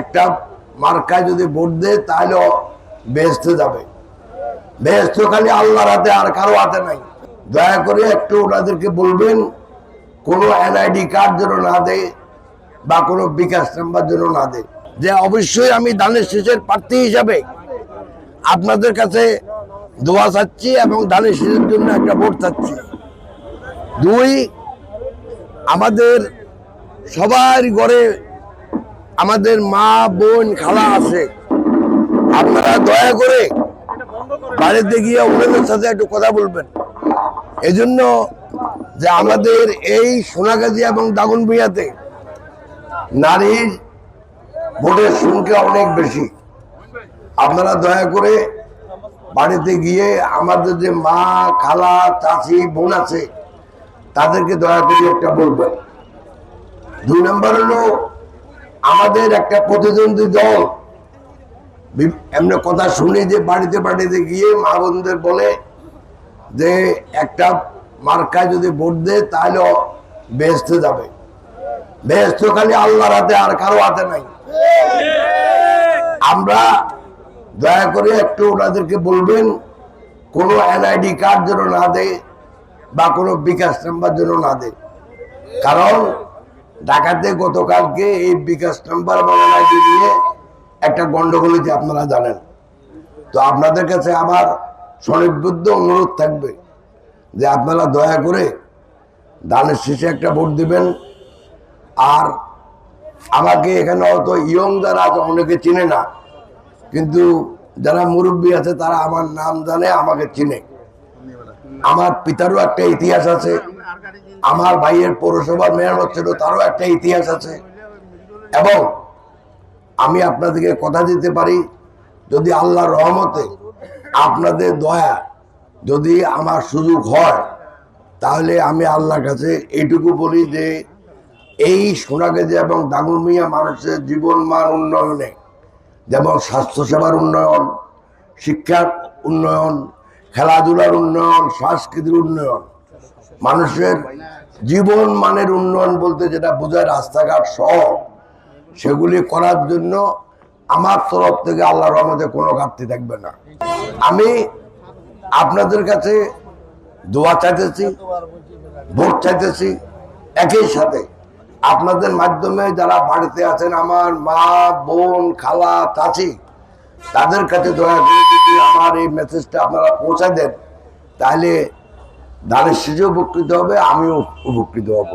একটা মার্কায় যদি ভোট দেয়, তাহলে বেহেস্তে যাবে। বেহেস্ত খালি আল্লাহর হাতে, আর কারও হাতে নাই। দয়া করে একটু ওনাদেরকে বলবেন, কোনো এনআইডি কার্ড যেন না দেয় বা কোনো বিকাশ নাম্বার যেন না দেয়। যে অবশ্যই আমি দানের শেষের প্রার্থী হিসাবে আপনাদের কাছে দোয়া চাচ্ছি এবং দানের শেষের জন্য একটা ভোট চাচ্ছি। দুই, আমাদের সবার ঘরে আমাদের মা, বোন, খালা আছে। আপনারা দয়া করে বাড়িতে গিয়ে ওনাদের সাথে একটু কথা বলবেন। এজন্য যে আমাদের এই সোনাগাজী এবং দাগনভূঞাতে নারীর ভোটের সংখ্যা অনেক বেশি। আপনারা দয়া করে বাড়িতে গিয়ে আমাদের যে মা, খালা, চাচি, বোন আছে, তাদেরকে দয়া করে একটা বলবেন। দুই নম্বর হলো আমাদের একটা প্রতিদ্বন্দ্বী দল। এমনি কথা শুনি যে বাড়িতে বাড়িতে গিয়ে মা বোনদের বলে যে একটা মার্কায় যদি ভোট দেয় তাহলে বেহেস্তে যাবে। বেহেস্ত খালি আল্লাহর হাতে আর কারও হাতে নাই। আমরা দয়া করে একটু ওনাদেরকে বলবেন, কোনো এনআইডি কার্ড যেন না দেয় বা কোনো বিকাশ নাম্বার যেন না দেয়। কারণ ঢাকাতে গতকালকে এই বিকাশ নাম্বার এনআইডি নিয়ে একটা গন্ডগোল হয়েছে, আপনারা জানেন। তো আপনাদের কাছে আমার স্বনির্বদ্ধ অনুরোধ থাকবে যে আপনারা দয়া করে দানের শেষে একটা ভোট দিবেন। আর আমাকে এখানে অত ইয়ং যারা আছে, অনেকে চিনে না, কিন্তু যারা মুরব্বী আছে, তারা আমার নাম জানে, আমাকে চিনে। আমার পিতারও একটা ইতিহাস আছে। আমার ভাইয়ের পৌরসভার মেয়র ছিল তারও একটা ইতিহাস আছে। এবং আমি আপনাদেরকে কথা দিতে পারি, যদি আল্লাহর রহমতে আপনাদের দয়া যদি আমার সুযোগ হয়, তাহলে আমি আল্লাহর কাছে এইটুকু বলি যে, এই সোনাগাজী এবং দাগনমিয়া মানুষের জীবন মান উন্নয়নে, যেমন স্বাস্থ্যসেবার উন্নয়ন, শিক্ষার উন্নয়ন, খেলাধুলার উন্নয়ন সংস্কৃতির উন্নয়ন মানুষের জীবন মানের উন্নয়ন বলতে যেটা বোঝায় রাস্তাঘাট সহ সেগুলি করার জন্য আমার তরফ থেকে আল্লাহ রহমতে কোনো ঘাটতি থাকবে না। আমি আপনাদের কাছে দোয়া চাইতেছি, ভোট চাইতেছি, একই সাথে আপনাদের মাধ্যমে যারা বাড়িতে আছেন আমার মা, বোন, খালা, চাচি, তাদের কাছে দয়া করে যদি আমার এই মেসেজটা আপনারা পৌঁছে দেন, তাহলে দানের সেজে উপকৃত হবে আমিও উপকৃত হব।